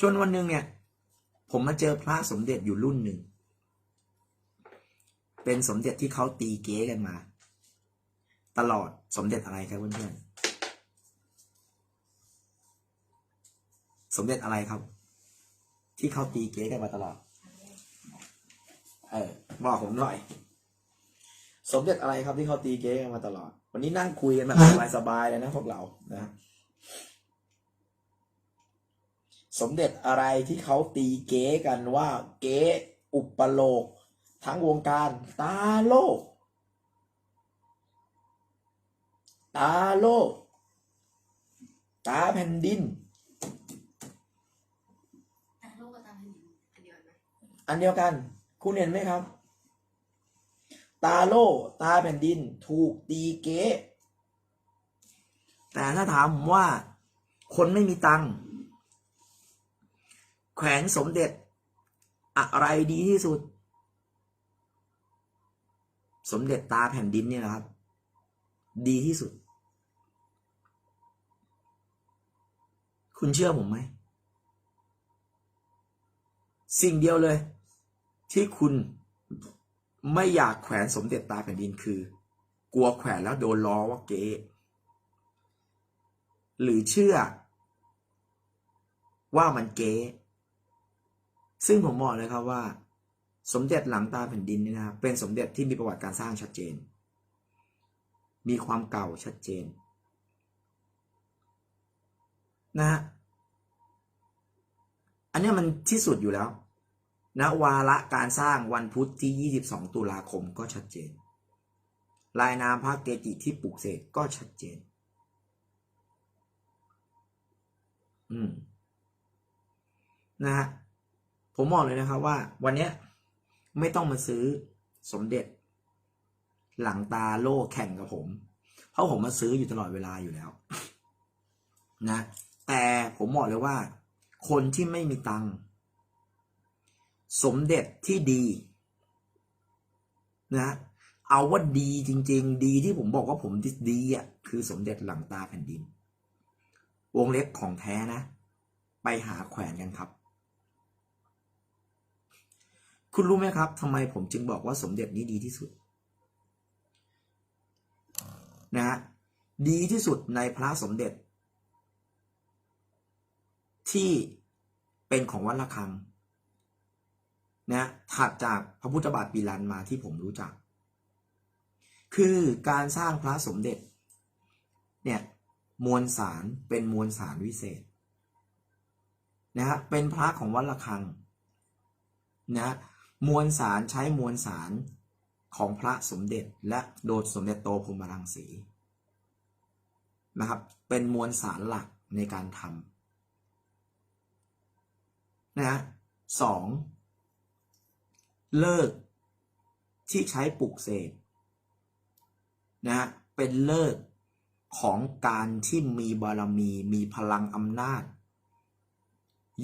จนวันหนึ่งเนี่ย ผมมาเจอพระสมเด็จอยู่รุ่นหนึ่ง เป็นสมเด็จที่เขาตีเก๊กันมา ตลอดสมเด็จอะไรครับเพื่อนๆสมเด็จอะไรครับ ที่เขาตีเก๊กันมาตลอด เออบอกผมหน่อย สมเด็จอะไรครับที่เขาตีเก๊กันมาตลอด วันนี้นั่งคุยกันแบบสบายๆเลยนะพวกเรานะ สมเด็จอะไรที่เขาตีเก๊กันว่าเก๊อุปโลก ทั้งวงการตาโลก ตาโลก ตาแผ่นดินอะโลกกับตามแผ่นดินอันเดียวกันไหมอันเดียวกัน คุณเห็นไหมครับ ตาโลก ตาแผ่นดินถูกตีเก๊แต่ถ้าถามผมว่า คนไม่มีตังค์ แขวนสมเด็จ อะไรดีที่สุด สมเด็จตาแผ่นดินเนี่ยนะครับ ดีที่สุด คุณเชื่อผมไหม สิ่งเดียวเลย ที่คุณไม่อยากแขวนสมเด็จตาแผ่นดินคือ กลัวแขวนแล้วโดนล้อว่าเก๊หรือเชื่อว่ามันเก๊ ซึ่งผมบอกเลยครับว่า สมเด็จหลังตาแผ่นดินนี่นะครับเป็นสมเด็จที่มีประวัติการสร้างชัดเจน มีความเก่าชัดเจน นะฮะอันนี้มันที่สุดอยู่แล้วณวาระการสร้างวันพุธที่ 22 ตุลาคมก็ชัดเจน ลายนามพระเกจิที่ปลูกเสกก็ชัดเจน อืม นะฮะ ผมบอกเลยนะครับว่าวันเนี้ยไม่ต้องมาซื้อสมเด็จ หลังตาโล่แข่งกับผม เพราะผมมาซื้ออยู่ตลอดเวลาอยู่แล้ว นะ แต่ผมบอกเลยว่า คนที่ไม่มีตังค์สมเด็จที่ดี นะ เอาว่าดีจริง ๆ ดีที่ผมบอกว่าผมดีอะคือสมเด็จหลังตาแผ่นดิน วงเล็บของแท้นะ ไปหาแขวนกันครับ คุณรู้ไหมครับทำไมผมจึงบอกว่าสมเด็จนี้ดีที่สุดนะฮะดีที่สุดในพระสมเด็จ ที่เป็นของวัดระฆังนะถัดจากพระพุทธบาทปีรันมาที่ผมรู้จัก คือการสร้างพระสมเด็จ เนี่ยมวลสารเป็นมวลสารวิเศษนะฮะเป็นพระของวัดระฆังนะ มวลสารใช้มวลสารของพระสมเด็จและโดดสมเด็จโตพรมรังสีนะครับเป็นมวลสารหลักในการทำนะฮะสองเลิกที่ใช้ปลุกเสกนะฮะเป็นเลิกของการที่มีบารมีมีพลังอำนาจ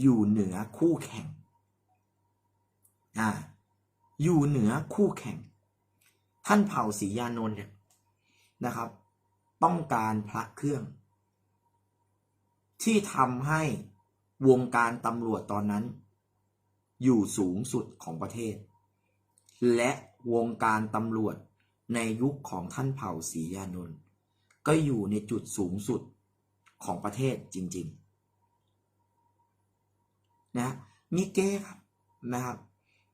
อยู่เหนือคู่แข่ง อ่าอยู่เหนือคู่แข่ง ท่านเผ่าศรียานนท์เนี่ยนะครับ ต้องการพระเครื่อง ที่ทำให้วงการตำรวจตอนนั้น อยู่สูงสุดของประเทศ และวงการตำรวจในยุคของท่านเผ่าศรียานนท์ก็อยู่ในจุดสูงสุดของประเทศจริง ๆ นะมีเก้ครับนะครับ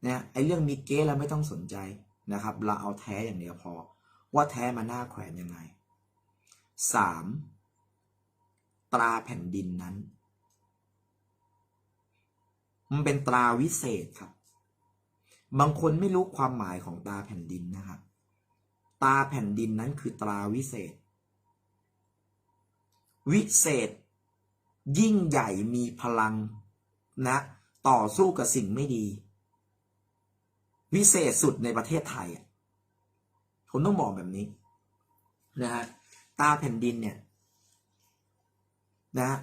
นะไอเรื่องมีเก้เราไม่ต้องสนใจนะครับ เราเอาแท้อย่างเดียวพอ ว่าแท้มาหน้าแขวนยังไงสามตราแผ่นดินนั้น มันเป็นตราวิเศษครับ บางคนไม่รู้ความหมายของตาแผ่นดินนะครับ ตาแผ่นดินนั้นคือตราวิเศษ วิเศษ ยิ่งใหญ่มีพลังนะ ต่อสู้กับสิ่งไม่ดี วิเศษสุดในประเทศไทยอะผมต้องบอกแบบนี้นะฮะตาแผ่นดินเนี่ยนะฮะ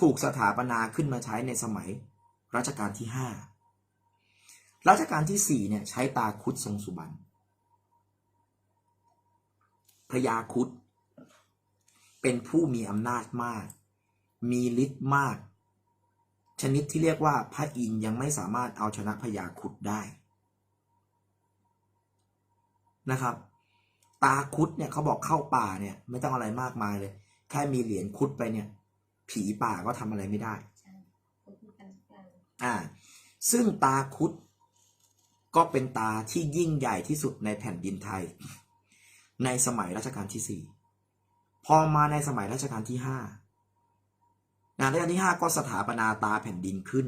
ถูกสถาปนาขึ้นมาใช้ในสมัยรัชกาลที่ห้ารัชกาลที่สี่เนี่ยใช้ตาคุดทรงสุบรรณพระยาคุดเป็นผู้มีอำนาจมาก มีฤทธิ์มาก ชนิดที่เรียกว่าพระอินยังไม่สามารถเอาชนะพญาคุดได้นะครับ ตาคุดเนี่ยเขาบอกเข้าป่าเนี่ย ไม่ต้องอะไรมากมายเลย แค่มีเหรียญคุดไปเนี่ย ผีป่าก็ทำอะไรไม่ได้อ่า ซึ่งตาคุดก็เป็นตาที่ยิ่งใหญ่ที่สุดในแผ่นดินไทย ในสมัยรัชกาลที่สี่พอมาในสมัยรัชกาลที่ห้า นะรัชกาลที่ห้าก็สถาปนาตาแผ่นดินขึ้น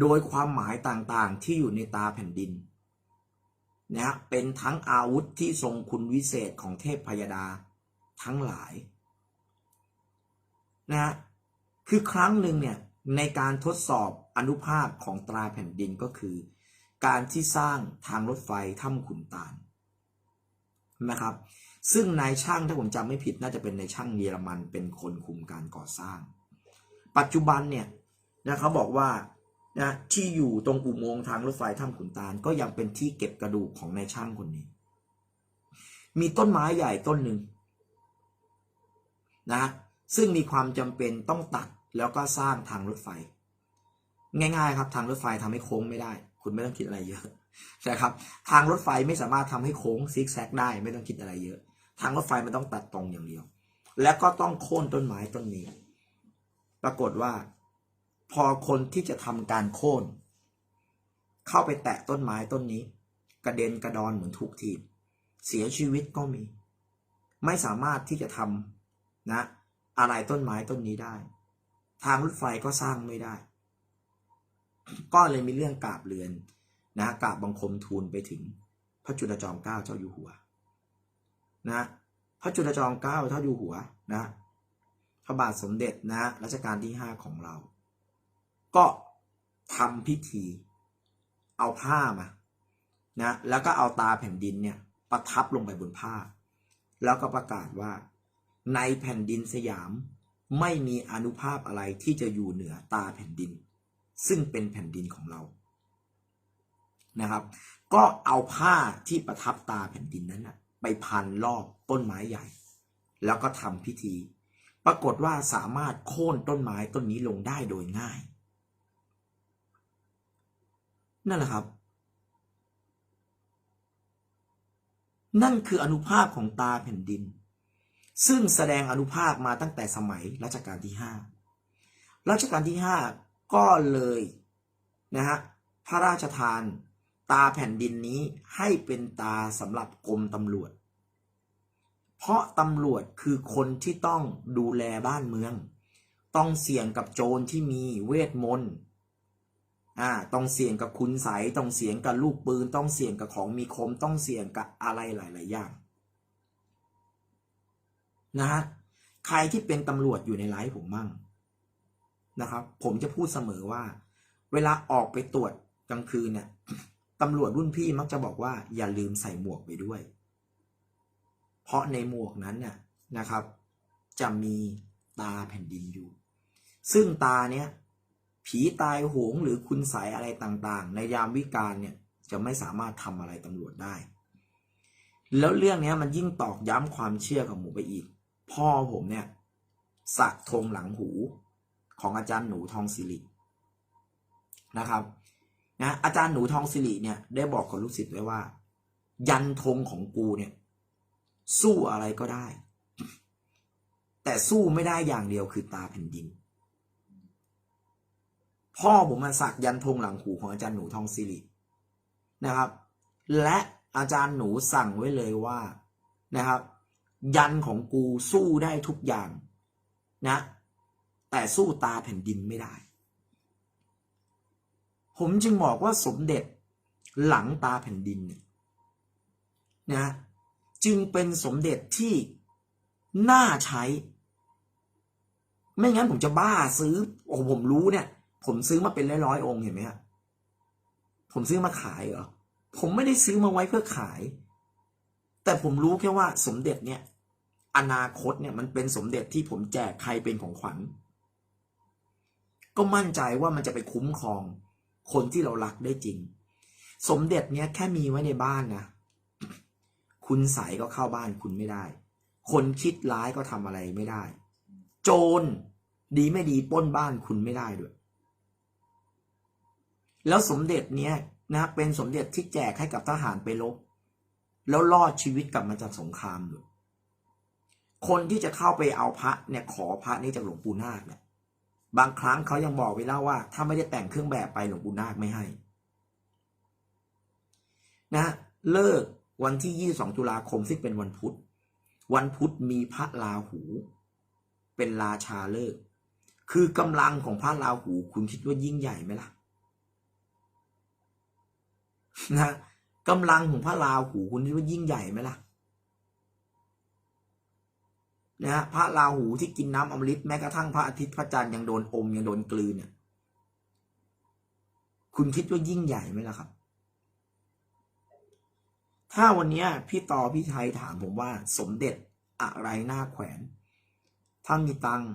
โดยความหมายต่างๆที่อยู่ในตาแผ่นดินนะฮะเป็นทั้งอาวุธที่ทรงคุณวิเศษของเทพพยดาทั้งหลายนะฮะคือครั้งหนึ่งเนี่ยในการทดสอบอนุภาพของตราแผ่นดินก็คือ การที่สร้างทางรถไฟถ้ำขุนตาลนะครับ ซึ่งนายช่างถ้าผมจำไม่ผิดน่าจะเป็นนายช่างเยอรมันเป็นคนคุมการก่อสร้าง ปัจจุบันเนี่ยนะเขาบอกว่านะที่อยู่ตรงอุโมงค์ทางรถไฟถ้ำขุนตาลก็ยังเป็นที่เก็บกระดูกของนายช่างคนนี้ มีต้นไม้ใหญ่ต้นหนึ่งนะซึ่งมีความจำเป็นต้องตัดแล้วก็สร้างทางรถไฟ ง่าย ๆ ครับ ทางรถไฟทำให้โค้งไม่ได้ คุณไม่ต้องคิดอะไรเยอะนะครับ ทางรถไฟไม่สามารถทำให้โค้งซิกแซกได้ ไม่ต้องคิดอะไรเยอะ ทางรถไฟมันต้องตัดตรงอย่างเดียว แล้วก็ต้องโค่นต้นไม้ต้นนี้ ปรากฏว่า พอคนที่จะทำการโค่น เข้าไปแตะต้นไม้ต้นนี้ กระเด็นกระดอนเหมือนถูกทีบเสียชีวิตก็มี ไม่สามารถที่จะทำนะ อะไรต้นไม้ต้นนี้ได้ ทางรถไฟก็สร้างไม่ได้ ก็เลยมีเรื่องกราบเรือนนะกราบบังคมทูลไปถึง พระจุลจอมเกล้าเจ้าอยู่หัว นะ พระจุลจอมเกล้าเจ้าอยู่หัว นะ พระบาทสมเด็จนะรัชกาลที่ห้าของเรา ก็ทำพิธี เอาผ้ามานะ แล้วก็เอาตาแผ่นดินเนี่ยประทับลงไปบนผ้า แล้วก็ประกาศว่า ในแผ่นดินสยามไม่มีอนุภาพอะไรที่จะอยู่เหนือตาแผ่นดิน ซึ่งเป็นแผ่นดินของเรานะครับ ก็เอาผ้าที่ประทับตาแผ่นดินนั้นนะไปพันรอบต้นไม้ใหญ่ แล้วก็ทำพิธี ปรากฏว่าสามารถโค่นต้นไม้ต้นนี้ลงได้โดยง่าย นั่นแหละครับ นั่นคืออนุภาพของตาแผ่นดิน ซึ่งแสดงอนุภาพมาตั้งแต่สมัยรัชกาลที่ห้ารัชกาลที่ห้าก็เลยนะฮะพระราชทานตาแผ่นดินนี้ให้เป็นตาสำหรับกรมตำรวจ เพราะตำรวจคือคนที่ต้องดูแลบ้านเมือง ต้องเสี่ยงกับโจรที่มีเวทมนต์อ่าต้องเสี่ยงกับคุณใสยต้องเสี่ยงกับลูกปืน ต้องเสี่ยงกับของมีคม ต้องเสี่ยงกับอะไรหลาย ๆ อย่างนะฮะใครที่เป็นตำรวจอยู่ในไลฟ์ผมมั่งนะครับ ผมจะพูดเสมอว่า เวลาออกไปตรวจกลางคืนเนี่ยตำรวจรุ่นพี่มักจะบอกว่าอย่าลืมใส่หมวกไปด้วย เพราะในหมวกนั้นน่ะนะครับ จะมีตาแผ่นดินอยู่ ซึ่งตาเนี้ยผีตายโหงหรือคุณใสยอะไรต่างๆ ในยามวิกาลเนี่ยจะไม่สามารถทำอะไรตำรวจได้ แล้วเรื่องเนี้ยมันยิ่งตอกย้ำความเชื่อของหมูไปอีก พ่อผมเนี่ย สักธงหลังหูของอาจารย์หนูทองสิรินะครับนะอาจารย์หนูทองสิริเนี่ยได้บอกกับลูกศิษย์ไว้ว่า ยันธงของกูเนี่ย สู้อะไรก็ได้ แต่สู้ไม่ได้อย่างเดียวคือตาแผ่นดิน พ่อผมมาสักยันธงหลังหูของอาจารย์หนูทองสิรินะครับ และอาจารย์หนูสั่งไว้เลยว่านะครับ ยันของกูสู้ได้ทุกอย่างนะ แต่สู้ตาแผ่นดินไม่ได้ ผมจึงบอกว่าสมเด็จหลังตาแผ่นดินเนี่ยนะ จึงเป็นสมเด็จที่น่าใช้ ไม่งั้นผมจะบ้าซื้อ โอ้ผมรู้เนี่ย ผมซื้อมาเป็นร้อยๆองค์เห็นไหมฮะผมซื้อมาขายเหรอ ผมไม่ได้ซื้อมาไว้เพื่อขาย แต่ผมรู้แค่ว่าสมเด็จเนี่ย อนาคตเนี่ยมันเป็นสมเด็จที่ผมแจกใครเป็นของขวัญ ก็มั่นใจว่ามันจะไปคุ้มครองคนที่เรารักได้จริง สมเด็จเนี่ยแค่มีไว้ในบ้านนะ คุณใสก็เข้าบ้านคุณไม่ได้ คนคิดร้ายก็ทำอะไรไม่ได้ โจรดีไม่ดีป้นบ้านคุณไม่ได้ด้วย แล้วสมเด็จเนี้ยนะเป็นสมเด็จที่แจกให้กับทหารไปรบแล้วรอดชีวิตกลับมาจากสงครามอยู่คนที่จะเข้าไปเอาพระเนี่ยขอพระนี่จากหลวงปู่นาคเนี่ยบางครั้งเขายังบอกไว้แล้วว่า ถ้าไม่ได้แต่งเครื่องแบบไปหลวงปู่นาคไม่ให้ นะ เลิก วันที่ 22 ตุลาคมซึ่งเป็นวันพุธ วันพุธมีพระราหู เป็นราชาเลิก คือกำลังของพระราหู คุณคิดว่ายิ่งใหญ่ไหมล่ะนะกำลังของพระราหูคุณคิดว่ายิ่งใหญ่ไหมล่ะนะฮะพระราหูที่กินน้ำอมฤตแม้กระทั่งพระอาทิตย์พระจันทร์ยังโดนอมยังโดนกลืนเนี่ยคุณคิดว่ายิ่งใหญ่ไหมล่ะครับ ถ้าวันนี้พี่ต่อพี่ไทยถามผมว่าสมเด็จอะไรหน้าแขวนถ้ามีตังค์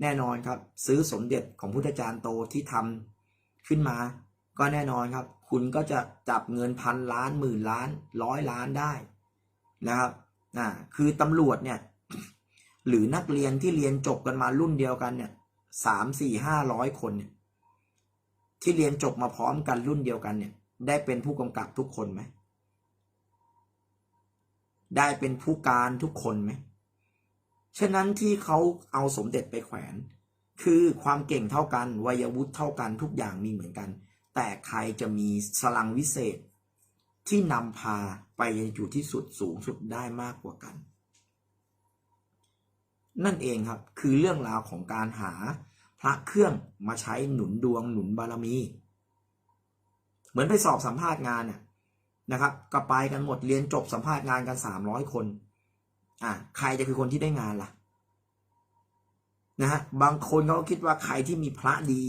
แน่นอนครับ ซื้อสมเด็จของพุทธจารย์โตที่ทำขึ้นมา ก็แน่นอนครับ คุณก็จะจับเงินพันล้านหมื่นล้านร้อยล้านได้นะครับอ่าคือตำรวจเนี่ย หรือนักเรียนที่เรียนจบกันมารุ่นเดียวกันเนี่ยสามสี่ห้าร้อยคนเนี่ยที่เรียนจบมาพร้อมกันรุ่นเดียวกันเนี่ย ได้เป็นผู้กำกับทุกคนไหม ได้เป็นผู้การทุกคนไหมฉะนั้นที่เขาเอาสมเด็จไปแขวน คือความเก่งเท่ากันวัยวุฒิเท่ากันทุกอย่างมีเหมือนกัน แต่ใครจะมีสลังวิเศษ ที่นำพาไปอยู่ที่สุดสูงสุดได้มากกว่ากัน นั่นเองครับคือเรื่องราวของการหาพระเครื่องมาใช้หนุนดวงหนุนบารมี เหมือนไปสอบสัมภาษณ์งานเนี่ย นะครับก็ไปกันหมดเรียนจบสัมภาษณ์งานกันสามร้อยคนอะใครจะคือคนที่ได้งานล่ะนะฮะบางคนเขาคิดว่าใครที่มีพระดี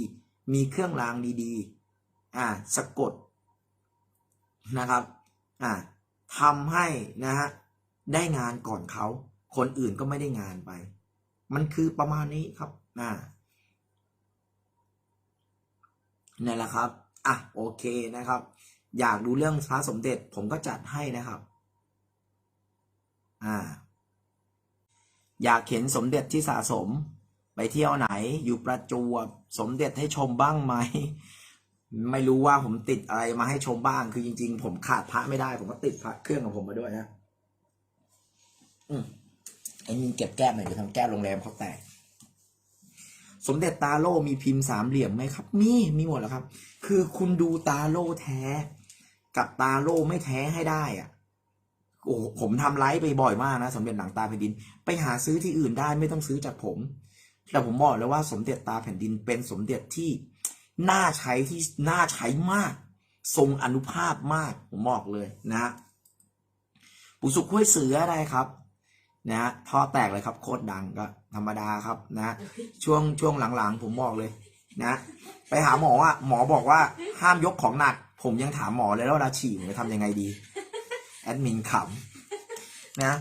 มีเครื่องรางดีๆอ่าสะกดนะครับอ่าทำให้นะฮะได้งานก่อนเขาคนอื่นก็ไม่ได้งานไป มันคือประมาณนี้ครับอ่านี่แหละครับ อะ โอเคนะครับ อยากดูเรื่องพระสมเด็จผมก็จัดให้นะครับ อ่า อยากเห็นสมเด็จที่สะสม ไปเที่ยวไหน อยู่ประจวบสมเด็จให้ชมบ้างไหม ไม่รู้ว่าผมติดอะไรมาให้ชมบ้าง คือจริง ๆ ผมขาดพระไม่ได้ ผมก็ติดพระเครื่องของผมมาด้วยนะ อืมไอ้นี่เก็บแก้มหน่อยเดี๋ยวทำแก้มโรงแรมเขาแตกสมเด็จตาโลมีพิมพ์สามเหลี่ยมไหมครับ มี มีหมดแล้วครับ คือคุณดูตาโลแท้ กับตาโล่ไม่แท้ให้ได้อะโอ้ผมทำไลฟ์ไปบ่อยมากนะ สมเด็จหนังตาแผ่นดิน ไปหาซื้อที่อื่นได้ไม่ต้องซื้อจากผม แต่ผมบอกเลยว่าสมเด็จตาแผ่นดินเป็นสมเด็จที่น่าใช้ที่น่าใช้มาก ทรงอนุภาพมาก ผมบอกเลยนะปุสุกห้วยเสืออะได้ครับนะฮะท่อแตกเลยครับโคตรดังก็ธรรมดาครับนะช่วงช่วงหลังๆ ผมบอกเลยนะ ไปหาหมออะหมอบอกว่าห้ามยกของหนัก ผมยังถามหมอเลยแล้วเวลาฉี่ผมจะทำยังไงดี แอดมินขำนะ